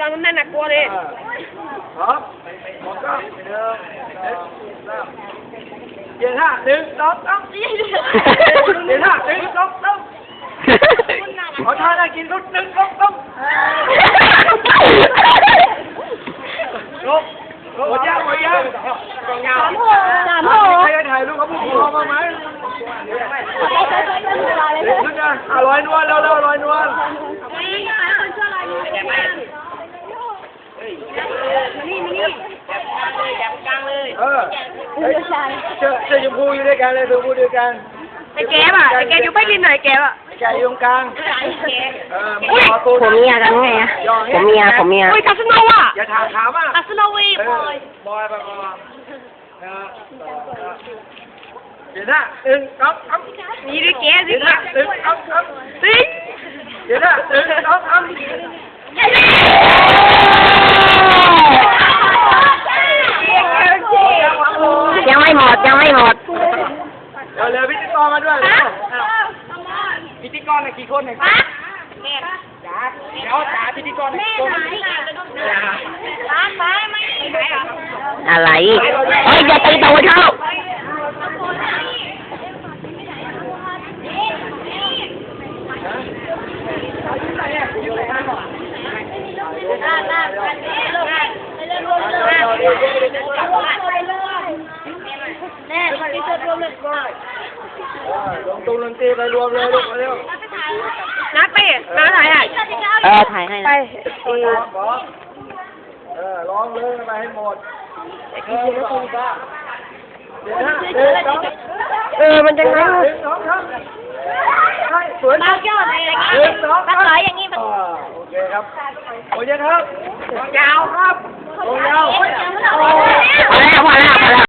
จำนั่นน่ะกลัวเลยพร้อมมองกล้องหนึ่งสองเดี๋ยวท่าหนึ่งสองสามเดี๋ยวท่าหนึ่งสองสามขอท่าได้กินรุดหนึ่งสองสามลบหมดยังหมดยังกองยาวสามโหใครจะถ่ายรูปกับผู้ปกครองมาไหมเด็กขึ้นนะอะลอยนวลเร็วเร็วล อยนวลเออเฮ้ยเจอเจอชมพูอยู่ด้วยกันเลยชมพูด้วยกันไอ้แกวอะไอ้แกอยู่ไม่กินหน่อยแกวอะแกอยู่ตรงกลางเอออุ้ยผมเมียกันไงอะผมเมียผมเมียอุ้ยคาสโนว่ะอย่าถามถามอะคาสโนวีเอพอยบอยไปบอยนเดี๋ยวนะหนึ่งสองสามนี่ดิแก้วสิเดี๋ยวนะหนึ่งสองสามสิ เดี๋ยวนะหนึ่งสองสามยังไม่หมดยังไม่หมดเดี๋ยวเร็วพิธีกรมาด้วยเร็วพิธีกรน่ะกี่คนเนี่ยจ๋าเดี๋ยวจ๋าพิธีกรน่ะกี่คนจ๋าอะไรเฮ้ยอย่าตีตัวเข้า ลงตูนลงตีไปรวมเลยลูกเร็วนัดไปนัดถ่ายถ่ายเออถ่ายให้นะเออเออร้องเลยไปให้หมดเออไม่ต้องซ่าเดี๋ยวนะเดี๋ยวนะเออมันจะเดี๋ยวงั้นะนหนึ่งสองสามใช่สวยมายอดอะไรหนึ่งสองสามร้อยอย่างนี้มันอ่าโอเคครับโอเคครับ ยาวครับยาว